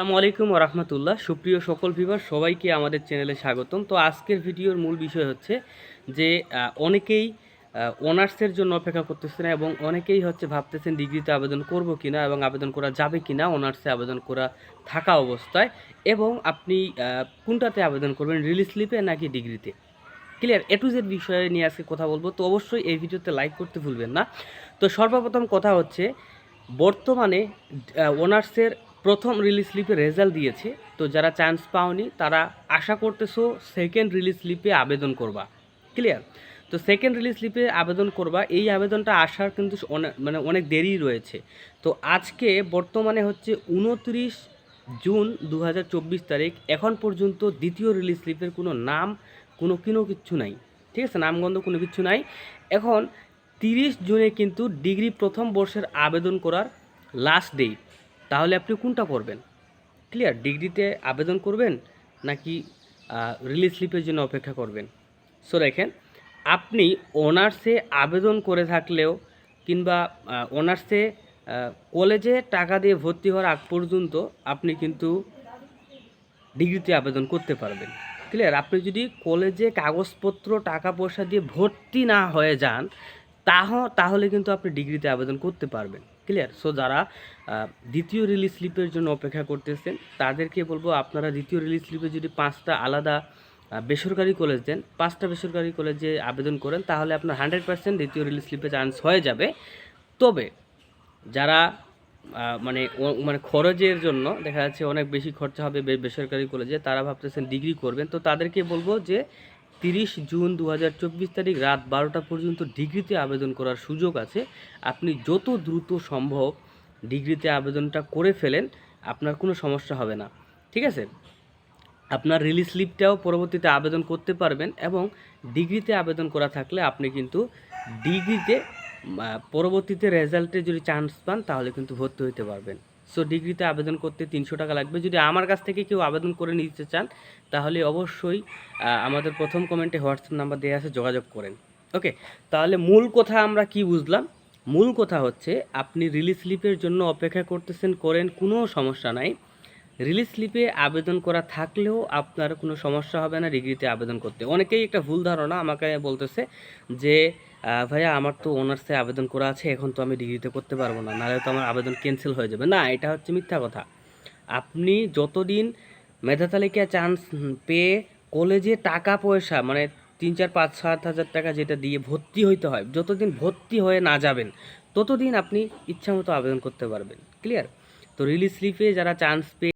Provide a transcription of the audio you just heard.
আসসালামু আলাইকুম রহমতুল্লাহ। সুপ্রিয় সকল ভিভার সবাইকে আমাদের চ্যানেলে স্বাগতম। তো আজকের ভিডিওর মূল বিষয় হচ্ছে যে অনেকেই অনার্সের জন্য অপেক্ষা করতেছেন এবং অনেকেই হচ্ছে ভাবতেছেন ডিগ্রিতে আবেদন করব কিনা এবং আবেদন করা যাবে কিনা, অনার্সে আবেদন করা থাকা অবস্থায় এবং আপনি কোনটাতে আবেদন করবেন রিলিজ স্লিপে নাকি ডিগ্রিতে? ক্লিয়ার এ টু জেড বিষয়ে নিয়ে আজকে কথা বলব। তো অবশ্যই এই ভিডিওতে লাইক করতে ভুলবেন না। তো সর্বপ্রথম কথা হচ্ছে, বর্তমানে অনার্সের প্রথম রিলিজ স্লিপে রেজাল্ট দিয়েছে। তো যারা চান্স পাওনি, তারা আশা করতেছো সেকেন্ড রিলিজ স্লিপে আবেদন করবা। ক্লিয়ার তো সেকেন্ড রিলিজ স্লিপে আবেদন করবা। এই আবেদনটা আসার কিন্তু অনে- মানে অনেক দেরি রয়েছে। তো আজকে বর্তমানে হচ্ছে উনত্রিশ জুন দু হাজার চব্বিশ তারিখ। এখন পর্যন্ত দ্বিতীয় রিলিজ স্লিপের কোনো নাম, কোনো কোনো কিচ্ছু নাই। ঠিক আছে? নামগন্ধ কোনো কিছু নাই। এখন তিরিশ জুনে কিন্তু ডিগ্রি প্রথম বর্ষের আবেদন করার লাস্ট ডেট তাহলে আপনি কোনটা করবেন? ক্লিয়ার ডিগ্রিতে আবেদন করবেন নাকি রিলিজ স্লিপের জন্য অপেক্ষা করবেন? সো দেখেন, আপনি অনার্সে আবেদন করে থাকলেও কিংবা অনার্সে কলেজে টাকা দিয়ে ভর্তি হওয়ার আগ পর্যন্ত আপনি কিন্তু ডিগ্রিতে আবেদন করতে পারবেন। ক্লিয়ার আপনি যদি কলেজে কাগজপত্র টাকা পয়সা দিয়ে ভর্তি না হয়ে যান, তাহ, তাহলে কিন্তু আপনি ডিগ্রিতে আবেদন করতে পারবেন। ক্লিয়ার সো যারা দ্বিতীয় রিলিজ স্লিপের জন্য অপেক্ষা করতেছেন, তাদেরকে বলব আপনারা দ্বিতীয় রিলিজ স্লিপে যদি পাঁচটা আলাদা বেসরকারি কলেজ দেন, পাঁচটা বেসরকারি কলেজে আবেদন করেন, তাহলে আপনার হান্ড্রেড পার্সেন্ট দ্বিতীয় রিলিজ স্লিপে চান্স হয়ে যাবে। তবে, যারা মানে মানে খরচের জন্য দেখা যাচ্ছে অনেক বেশি খরচা হবে বেসরকারি কলেজে তারা ভাবতেছেন ডিগ্রি করবেন, তো তাদেরকে বলব যে তিরিশ জুন দু হাজার চব্বিশ তারিখ রাত বারোটা পর্যন্ত ডিগ্রিতে আবেদন করার সুযোগ আছে। আপনি যত দ্রুত সম্ভব ডিগ্রিতে আবেদনটা করে ফেলেন, আপনার কোনো সমস্যা হবে না। ঠিক আছে? আপনার রিলিজ স্লিপটাও পরবর্তীতে আবেদন করতে পারবেন এবং ডিগ্রিতে আবেদন করা থাকলে আপনি কিন্তু ডিগ্রিতে পরবর্তীতে রেজাল্টে যদি চান্স পান, তাহলে কিন্তু ভর্তি হতে পারবেন। সো ডিগ্রিতে আবেদন করতে তিনশো টাকা লাগবে। যদি আমার কাছ থেকে কেউ আবেদন করে নিতে চান, তাহলে অবশ্যই আমাদের প্রথম কমেন্টে হোয়াটসঅ্যাপ নাম্বার দেওয়া আছে, যোগাযোগ করেন। ওকে তাহলে মূল কথা আমরা কি বুঝলাম? মূল কথা হচ্ছে, আপনি রিলিজ স্লিপের জন্য অপেক্ষা করতেছেন, করেন, কোনো সমস্যা নাই। রিলিজ স্লিপে আবেদন করা থাকলেও আপনার কোনো সমস্যা হবে না, ডিগ্রিতে আবেদন করতে। অনেকেই একটা ভুল ধারণা আমাকে বলতেছে যে ভাইয়া আমার তো অনার্সে আবেদন করা আছে, এখন তো আমি ডিগ্রিতে করতে পারব না, নাহলে তো আমার আবেদন ক্যান্সেল হয়ে যাবে। না, এটা হচ্ছে মিথ্যা কথা। আপনি যতদিন মেধা তালিকায় চান্স পেয়ে কলেজে টাকা পয়সা মানে তিন চার পাঁচ সাত হাজার টাকা যেটা দিয়ে ভর্তি হইতে হয়, যতদিন ভর্তি হয়ে না যাবেন, ততদিন আপনি ইচ্ছা মতো আবেদন করতে পারবেন। ক্লিয়ার তো রিলিজ স্লিপে যারা চান্স পেয়ে